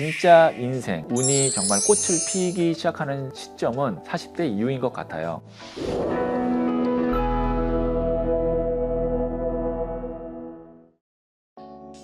진짜 인생, 운이 정말 꽃을 피기 시작하는 시점은 40대 이후인 것 같아요.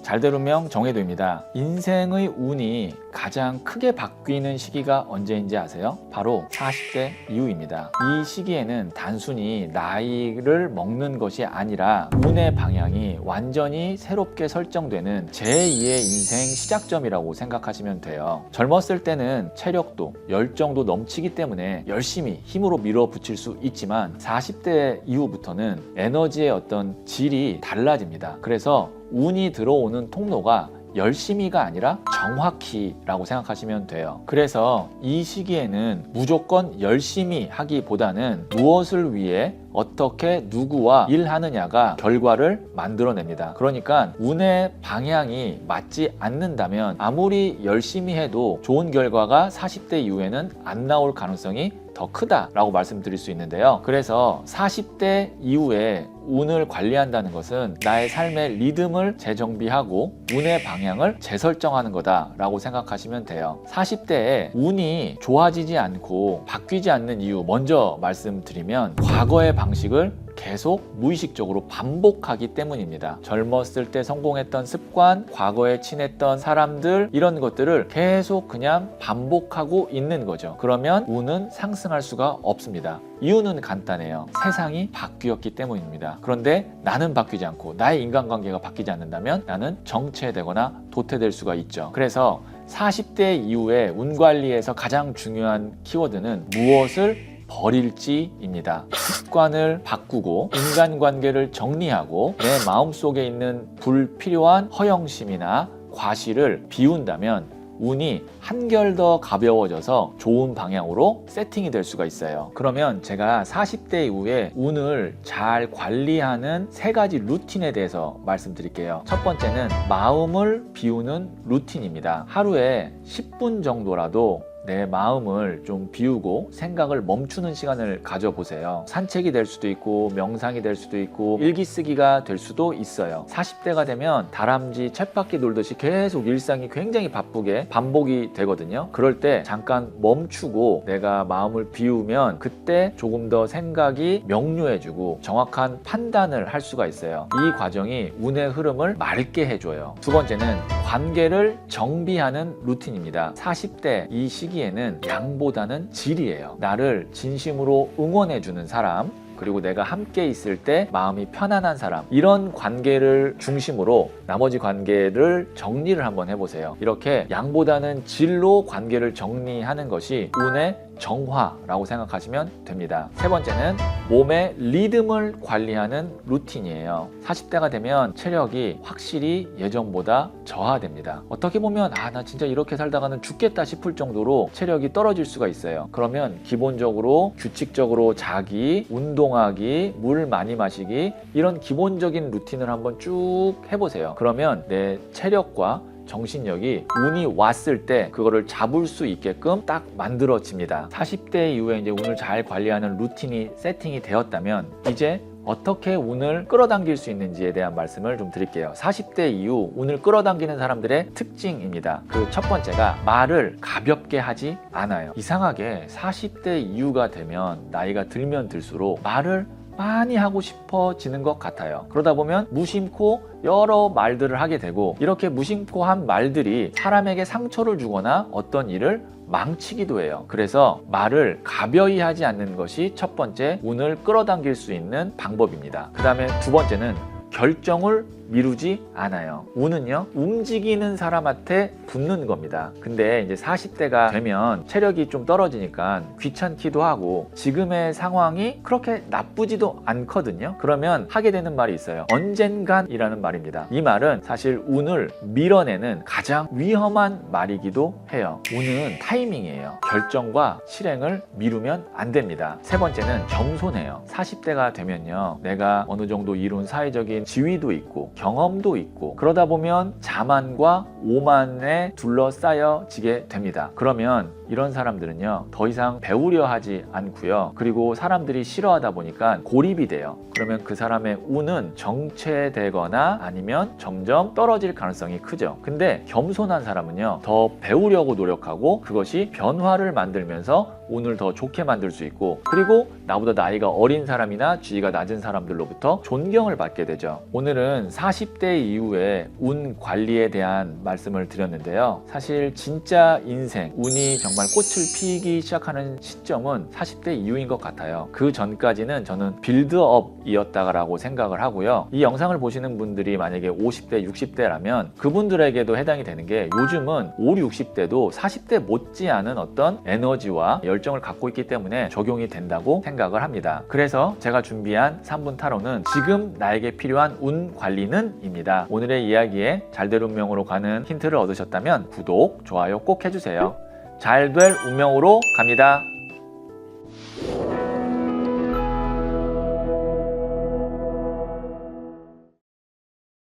잘대로명 정해도입니다. 인생의 운이 가장 크게 바뀌는 시기가 언제인지 아세요? 바로 40대 이후입니다. 이 시기에는 단순히 나이를 먹는 것이 아니라 운의 방향이 완전히 새롭게 설정되는 제2의 인생 시작점이라고 생각하시면 돼요. 젊었을 때는 체력도 열정도 넘치기 때문에 열심히 힘으로 밀어붙일 수 있지만 40대 이후부터는 에너지의 어떤 질이 달라집니다. 그래서 운이 들어오는 통로가 열심히가 아니라 정확히라고 생각하시면 돼요. 그래서 이 시기에는 무조건 열심히 하기보다는 무엇을 위해 어떻게 누구와 일하느냐가 결과를 만들어냅니다. 그러니까 운의 방향이 맞지 않는다면 아무리 열심히 해도 좋은 결과가 40대 이후에는 안 나올 가능성이 더 크다라고 말씀드릴 수 있는데요. 그래서 40대 이후에 운을 관리한다는 것은 나의 삶의 리듬을 재정비하고 운의 방향을 재설정하는 거다라고 생각하시면 돼요. 40대에 운이 좋아지지 않고 바뀌지 않는 이유 먼저 말씀드리면 과거의 방식을 계속 무의식적으로 반복하기 때문입니다. 젊었을 때 성공했던 습관, 과거에 친했던 사람들, 이런 것들을 계속 그냥 반복하고 있는 거죠. 그러면 운은 상승할 수가 없습니다. 이유는 간단해요. 세상이 바뀌었기 때문입니다. 그런데 나는 바뀌지 않고 나의 인간관계가 바뀌지 않는다면 나는 정체되거나 도태될 수가 있죠. 그래서 40대 이후에 운 관리에서 가장 중요한 키워드는 무엇을 버릴지입니다. 습관을 바꾸고 인간관계를 정리하고 내 마음속에 있는 불필요한 허영심이나 과실을 비운다면 운이 한결 더 가벼워져서 좋은 방향으로 세팅이 될 수가 있어요. 그러면 제가 40대 이후에 운을 잘 관리하는 세 가지 루틴에 대해서 말씀드릴게요. 첫 번째는 마음을 비우는 루틴입니다. 하루에 10분 정도라도 내 마음을 좀 비우고 생각을 멈추는 시간을 가져보세요. 산책이 될 수도 있고 명상이 될 수도 있고 일기 쓰기가 될 수도 있어요. 40대가 되면 다람쥐 쳇바퀴 돌듯이 계속 일상이 굉장히 바쁘게 반복이 되거든요. 그럴 때 잠깐 멈추고 내가 마음을 비우면 그때 조금 더 생각이 명료해지고 정확한 판단을 할 수가 있어요. 이 과정이 운의 흐름을 맑게 해줘요. 두 번째는 관계를 정비하는 루틴입니다. 40대 이 시기 에는 양보다는 질이에요. 나를 진심으로 응원해주는 사람, 그리고 내가 함께 있을 때 마음이 편안한 사람 이런 관계를 중심으로 나머지 관계를 정리를 한번 해보세요. 이렇게 양보다는 질로 관계를 정리하는 것이 운의 정화라고 생각하시면 됩니다. 세 번째는 몸의 리듬을 관리하는 루틴이에요. 40대가 되면 체력이 확실히 예전보다 저하됩니다. 어떻게 보면 아 나 진짜 이렇게 살다가는 죽겠다 싶을 정도로 체력이 떨어질 수가 있어요. 그러면 기본적으로 규칙적으로 자기 운동 운동하기, 물 많이 마시기 이런 기본적인 루틴을 한번 쭉 해보세요. 그러면 내 체력과 정신력이 운이 왔을 때 그거를 잡을 수 있게끔 딱 만들어집니다. 40대 이후에 이제 운을 잘 관리하는 루틴이 세팅이 되었다면 이제 어떻게 운을 끌어당길 수 있는지에 대한 말씀을 좀 드릴게요. 40대 이후 운을 끌어당기는 사람들의 특징입니다. 그 첫 번째가 말을 가볍게 하지 않아요. 이상하게 40대 이후가 되면 나이가 들면 들수록 말을 많이 하고 싶어지는 것 같아요. 그러다 보면 무심코 여러 말들을 하게 되고 이렇게 무심코 한 말들이 사람에게 상처를 주거나 어떤 일을 망치기도 해요. 그래서 말을 가벼이 하지 않는 것이 첫 번째 운을 끌어당길 수 있는 방법입니다. 그 다음에 두 번째는 결정을 미루지 않아요. 운은요, 움직이는 사람한테 붙는 겁니다. 근데 이제 40대가 되면 체력이 좀 떨어지니까 귀찮기도 하고 지금의 상황이 그렇게 나쁘지도 않거든요. 그러면 하게 되는 말이 있어요. 언젠간이라는 말입니다. 이 말은 사실 운을 밀어내는 가장 위험한 말이기도 해요. 운은 타이밍이에요. 결정과 실행을 미루면 안 됩니다. 세 번째는 겸손해요. 40대가 되면요, 내가 어느 정도 이룬 사회적인 지위도 있고 경험도 있고 그러다 보면 자만과 오만에 둘러싸여지게 됩니다. 그러면 이런 사람들은요 더 이상 배우려 하지 않고요. 그리고 사람들이 싫어하다 보니까 고립이 돼요. 그러면 그 사람의 운은 정체되거나 아니면 점점 떨어질 가능성이 크죠. 근데 겸손한 사람은요 더 배우려고 노력하고 그것이 변화를 만들면서 운을 더 좋게 만들 수 있고 그리고 나보다 나이가 어린 사람이나 지위가 낮은 사람들로부터 존경을 받게 되죠. 오늘은 40대 이후에 운 관리에 대한 말씀을 드렸는데요. 사실 진짜 인생 운이 정말 꽃을 피기 시작하는 시점은 40대 이후인 것 같아요. 그 전까지는 저는 빌드업이었다라고 생각을 하고요. 이 영상을 보시는 분들이 만약에 50대 60대라면 그분들에게도 해당이 되는 게 요즘은 5, 60대도 40대 못지않은 어떤 에너지와 열정을 갖고 있기 때문에 적용이 된다고 생각을 합니다. 그래서 제가 준비한 3분 타로는 지금 나에게 필요한 운 관리는 입니다. 오늘의 이야기에 잘될 운명으로 가는 힌트를 얻으셨다면 구독, 좋아요 꼭 해주세요 잘 될 운명으로 갑니다.